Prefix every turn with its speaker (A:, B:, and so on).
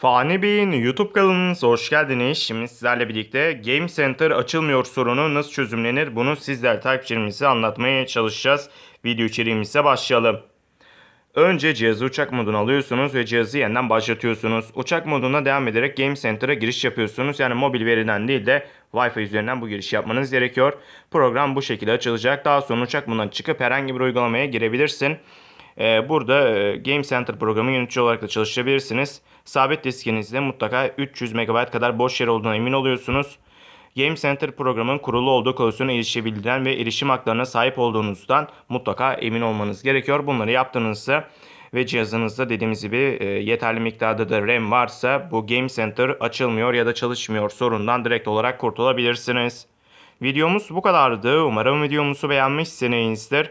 A: Fani Bey'in YouTube kanalınıza hoş geldiniz. Şimdi sizlerle birlikte Game Center açılmıyor sorunu nasıl çözümlenir bunu sizler takipçilerimize anlatmaya çalışacağız. Video içeriğimize başlayalım. Önce cihazı uçak moduna alıyorsunuz ve cihazı yeniden başlatıyorsunuz. Uçak moduna devam ederek Game Center'a giriş yapıyorsunuz. Yani mobil veriden değil de Wi-Fi üzerinden bu girişi yapmanız gerekiyor. Program bu şekilde açılacak. Daha sonra uçak modundan çıkıp herhangi bir uygulamaya girebilirsin. Ee, burada e, Game Center programı yönetici olarak da çalıştırabilirsiniz. Sabit diskinizde mutlaka 300 MB kadar boş yer olduğuna emin oluyorsunuz. Game Center programın kurulu olduğu koleksyona erişebildiren ve erişim haklarına sahip olduğunuzdan mutlaka emin olmanız gerekiyor. Bunları yaptığınızda ve cihazınızda dediğimiz gibi e, yeterli miktarda da RAM varsa bu Game Center açılmıyor ya da çalışmıyor sorundan direkt olarak kurtulabilirsiniz. Videomuz bu kadardı. Umarım videomuzu beğenmişsinizdir.